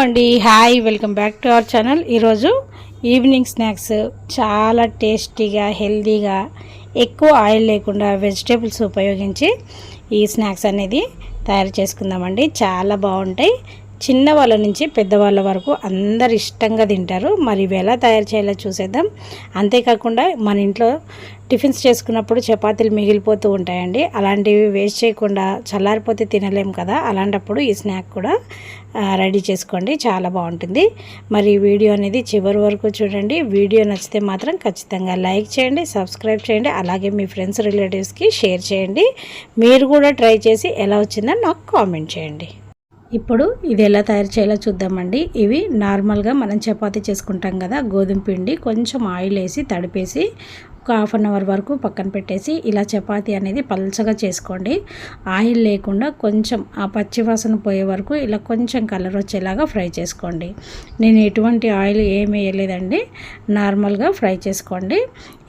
అండి hi welcome back to our channel ఈరోజు evening snacks చాలా టేస్టీగా హెల్తీగా ఎక్కువ ఆయిల్ లేకుండా వెజిటేబుల్స్ ఉపయోగించి ఈ స్నాక్స్ అనేది తయారు చేసుకుందామండి. చాలా బాగుంటాయి. చిన్న వాళ్ళ నుంచి పెద్దవాళ్ళ వరకు అందరు ఇష్టంగా తింటారు. మరి ఇవి ఎలా తయారు చేయాలో చూసేద్దాం. అంతేకాకుండా మన ఇంట్లో టిఫిన్స్ చేసుకున్నప్పుడు చపాతీలు మిగిలిపోతూ ఉంటాయండి. అలాంటివి వేస్ట్ చేయకుండా చల్లారిపోతే తినలేం కదా. అలాంటప్పుడు ఈ స్నాక్ కూడా రెడీ చేసుకోండి. చాలా బాగుంటుంది. మరి వీడియో అనేది చివరి వరకు చూడండి. వీడియో నచ్చితే మాత్రం ఖచ్చితంగా లైక్ చేయండి సబ్స్క్రైబ్ చేయండి అలాగే మీ ఫ్రెండ్స్ రిలేటివ్స్కి షేర్ చేయండి. మీరు కూడా ట్రై చేసి ఎలా వచ్చిందో నాకు కామెంట్ చేయండి. ఇప్పుడు ఇది ఎలా తయారు చేయాలో చూద్దామండి. ఇవి నార్మల్గా మనం చపాతీ చేసుకుంటాం కదా గోధుమ పిండి కొంచెం ఆయిల్ వేసి తడిపేసి ఒక హాఫ్ అన్ అవర్ వరకు పక్కన పెట్టేసి ఇలా చపాతీ అనేది పల్చగా చేసుకోండి. ఆయిల్ లేకుండా కొంచెం ఆ పచ్చివాసన పోయే వరకు ఇలా కొంచెం కలర్ వచ్చేలాగా ఫ్రై చేసుకోండి. నేను ఎటువంటి ఆయిల్ ఏమి వేయలేదండి నార్మల్గా ఫ్రై చేసుకోండి.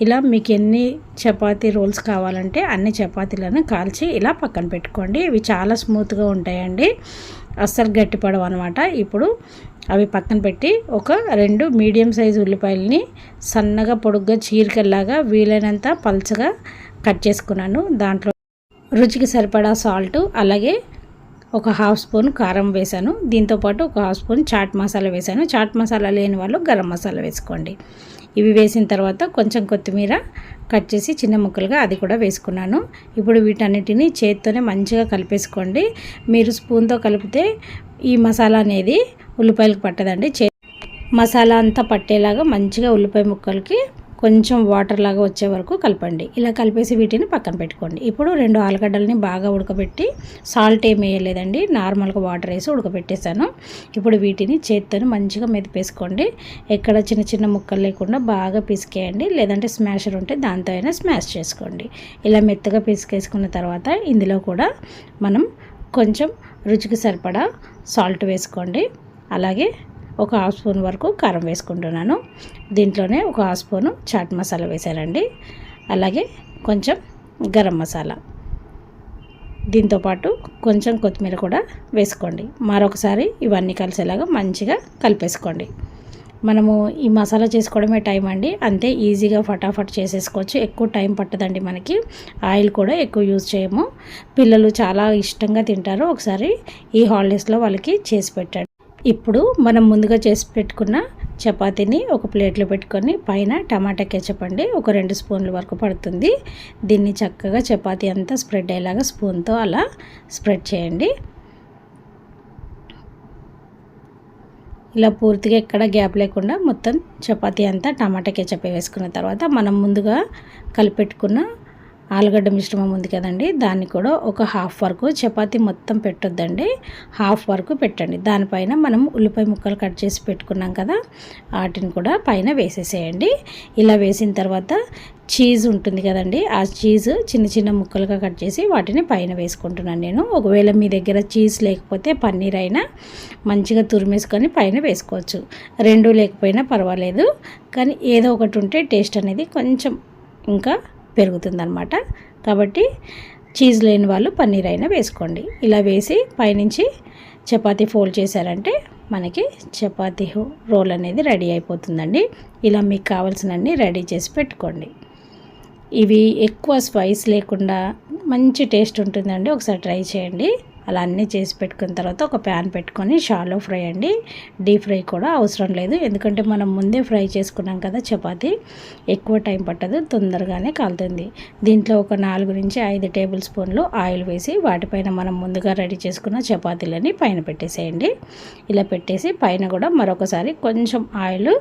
ఇలా మీకు ఎన్ని చపాతీ రోల్స్ కావాలంటే అన్ని చపాతీలను కాల్చి ఇలా పక్కన పెట్టుకోండి. ఇవి చాలా స్మూత్గా ఉంటాయండి. అస్సలు గట్టిపడవు అనమాట ఇప్పుడు అవి పక్కన పెట్టి ఒక రెండు మీడియం సైజు ఉల్లిపాయలని సన్నగా పొడుగ్గా చీరికల్లాగా వీలైనంత పల్చగా కట్ చేసుకున్నాను. దాంట్లో రుచికి సరిపడా సాల్ట్ అలాగే ఒక హాఫ్ స్పూన్ కారం వేశాను. దీంతోపాటు ఒక హాఫ్ స్పూన్ చాట్ మసాలా వేశాను. చాట్ మసాలా లేని వాళ్ళు గరం మసాలా వేసుకోండి. ఇవి వేసిన తర్వాత కొంచెం కొత్తిమీర కట్ చేసి చిన్న ముక్కలుగా అది కూడా వేసుకున్నాను. ఇప్పుడు వీటన్నిటిని చేత్తోనే మంచిగా కలిపేసుకోండి. మీరు స్పూన్తో కలిపితే ఈ మసాలా అనేది ఉల్లిపాయలకు పట్టదండి. చే మసాలా అంతా పట్టేలాగా మంచిగా ఉల్లిపాయ ముక్కలకి కొంచెం వాటర్ లాగా వచ్చే వరకు కలపండి. ఇలా కలిపేసి వీటిని పక్కన పెట్టుకోండి. ఇప్పుడు రెండు ఆలుగడ్డలని బాగా ఉడకబెట్టి సాల్ట్ ఏమి వేయలేదండి. నార్మల్గా వాటర్ వేసి ఉడకబెట్టేశాను. ఇప్పుడు వీటిని చేత్తోని మంచిగా మెదిపేసుకోండి. ఎక్కడ చిన్న చిన్న ముక్కలు లేకుండా బాగా పిసికేయండి. లేదంటే స్మాషర్ ఉంటే దాంతో అయినా స్మాష్ చేసుకోండి. ఇలా మెత్తగా పిసికేసుకున్న తర్వాత ఇందులో కూడా మనం కొంచెం రుచికి సరిపడా సాల్ట్ వేసుకోండి. అలాగే ఒక హాఫ్ స్పూన్ వరకు కారం వేసుకుంటున్నాను. దీంట్లోనే ఒక హాఫ్ స్పూను చాట్ మసాలా వేసానండి అలాగే కొంచెం గరం మసాలా. దీంతోపాటు కొంచెం కొత్తిమీర కూడా వేసుకోండి. మరొకసారి ఇవన్నీ కలిసేలాగా మంచిగా కలిపేసుకోండి. మనము ఈ మసాలా చేసుకోవడమే టైం అండి. అంతే ఈజీగా ఫటాఫట్ చేసేసుకోవచ్చు. ఎక్కువ టైం పట్టదండి మనకి. ఆయిల్ కూడా ఎక్కువ యూజ్ చేయము. పిల్లలు చాలా ఇష్టంగా తింటారు. ఒకసారి ఈ హాలిడేస్లో వాళ్ళకి చేసి పెట్టండి. ఇప్పుడు మనం ముందుగా చేసి పెట్టుకున్న చపాతీని ఒక ప్లేట్లో పెట్టుకొని పైన టమాటా కెచప్ అండి. ఒక రెండు స్పూన్ల వరకు పడుతుంది. దీన్ని చక్కగా చపాతీ అంతా స్ప్రెడ్ అయ్యేలాగా స్పూన్తో అలా స్ప్రెడ్ చేయండి. ఇలా పూర్తిగా ఎక్కడ గ్యాప్ లేకుండా మొత్తం చపాతీ అంతా టమాటా కెచప్ వేసుకున్న తర్వాత మనం ముందుగా కలిపెట్టుకున్న ఆలుగడ్డ మిశ్రమం ఉంది కదండి దాన్ని కూడా ఒక హాఫ్ వరకు చపాతి మొత్తం పెట్టొద్దండి. హాఫ్ వరకు పెట్టండి. దానిపైన మనం ఉల్లిపాయ ముక్కలు కట్ చేసి పెట్టుకున్నాం కదా వాటిని కూడా పైన వేసేసేయండి. ఇలా వేసిన తర్వాత చీజ్ ఉంటుంది కదండి ఆ చీజ్ చిన్న చిన్న ముక్కలుగా కట్ చేసి వాటిని పైన వేసుకుంటున్నాను నేను. ఒకవేళ మీ దగ్గర చీజ్ లేకపోతే పన్నీర్ అయినా మంచిగా తురిమేసుకొని పైన వేసుకోవచ్చు. రెండు లేకపోయినా పర్వాలేదు కానీ ఏదో ఒకటి ఉంటే టేస్ట్ అనేది కొంచెం ఇంకా పెరుగుతుందనమాట కాబట్టి చీజ్ లేని వాళ్ళు పన్నీర్ అయినా వేసుకోండి. ఇలా వేసి పైనుంచి చపాతీ ఫోల్డ్ చేశారంటే మనకి చపాతీ రోల్ అనేది రెడీ అయిపోతుందండి. ఇలా మీకు కావాల్సినన్ని రెడీ చేసి పెట్టుకోండి. ఇవి ఎక్కువ స్పైస్ లేకుండా మంచి టేస్ట్ ఉంటుందండి. ఒకసారి ట్రై చేయండి. అలా అన్నీ చేసి పెట్టుకున్న తర్వాత ఒక ప్యాన్ పెట్టుకొని షాలో ఫ్రై అండి. డీప్ ఫ్రై కూడా అవసరం లేదు. ఎందుకంటే మనం ముందే ఫ్రై చేసుకున్నాం కదా చపాతీ ఎక్కువ టైం పట్టదు తొందరగానే కాలుతుంది. దీంట్లో ఒక నాలుగు నుంచి ఐదు టేబుల్ స్పూన్లు ఆయిల్ వేసి వాటిపైన మనం ముందుగా రెడీ చేసుకున్న చపాతీలని పైన పెట్టేసేయండి. ఇలా పెట్టేసి పైన కూడా మరొకసారి కొంచెం ఆయిల్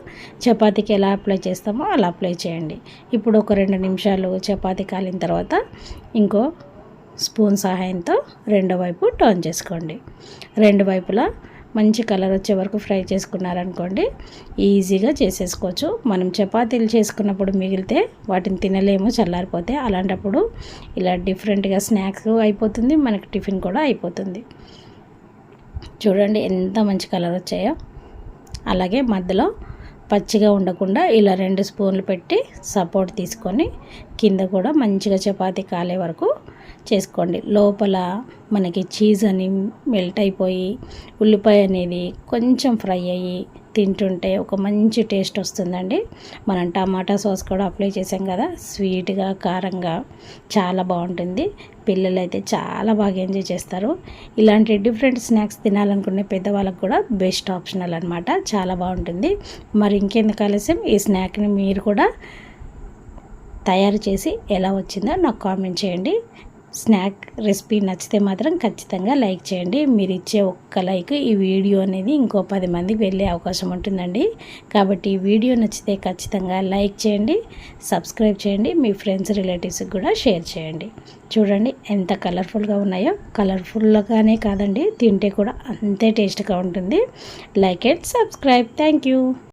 చపాతీకి ఎలా అప్లై చేస్తామో అలా అప్లై చేయండి. ఇప్పుడు ఒక రెండు నిమిషాలు చపాతీ కాలిన తర్వాత ఇంకో స్పూన్ సహాయంతో రెండో వైపు టర్న్ చేసుకోండి. రెండు వైపులా మంచి కలర్ వచ్చే వరకు ఫ్రై చేసుకున్నారనుకోండి ఈజీగా చేసేసుకోవచ్చు. మనం చపాతీలు చేసుకున్నప్పుడు మిగిలితే వాటిని తినలేము చల్లారిపోతే. అలాంటప్పుడు ఇలా డిఫరెంట్గా స్నాక్స్ అయిపోతుంది మనకి టిఫిన్ కూడా అయిపోతుంది. చూడండి ఎంత మంచి కలర్ వచ్చాయో. అలాగే మధ్యలో పచ్చిగా ఉండకుండా ఇలా రెండు స్పూన్లు పెట్టి సపోర్ట్ తీసుకొని కింద కూడా మంచిగా చపాతీ కాలే వరకు చేసుకోండి. లోపల మనకి చీజ్ అని మెల్ట్ అయిపోయి ఉల్లిపాయ అనేది కొంచెం ఫ్రై అయ్యి తింటుంటే ఒక మంచి టేస్ట్ వస్తుందండి. మనం టమాటా సాస్ కూడా అప్లై చేసాం కదా స్వీట్గా కారంగా చాలా బాగుంటుంది. పిల్లలు అయితే చాలా బాగా ఎంజాయ్ చేస్తారు. ఇలాంటి డిఫరెంట్ స్నాక్స్ తినాలనుకునే పెద్దవాళ్ళకు కూడా బెస్ట్ ఆప్షనల్ అనమాట చాలా బాగుంటుంది. మరి ఇంకెందుకు ఆలస్యం? ఈ స్నాక్ని మీరు కూడా తయారు చేసి ఎలా వచ్చిందో నాకు కామెంట్ చేయండి. స్నాక్ రెసిపీ నచ్చితే మాత్రం ఖచ్చితంగా లైక్ చేయండి. మీరు ఇచ్చే ఒక్క లైక్ ఈ వీడియో అనేది ఇంకో పది మందికి వెళ్ళే అవకాశం ఉంటుందండి. కాబట్టి ఈ వీడియో నచ్చితే ఖచ్చితంగా లైక్ చేయండి సబ్స్క్రైబ్ చేయండి మీ ఫ్రెండ్స్ రిలేటివ్స్కి కూడా షేర్ చేయండి. చూడండి ఎంత కలర్ఫుల్గా ఉన్నాయో. కలర్ఫుల్గానే కాదండి తింటే కూడా అంతే టేస్ట్గా ఉంటుంది. Like and subscribe. Thank you.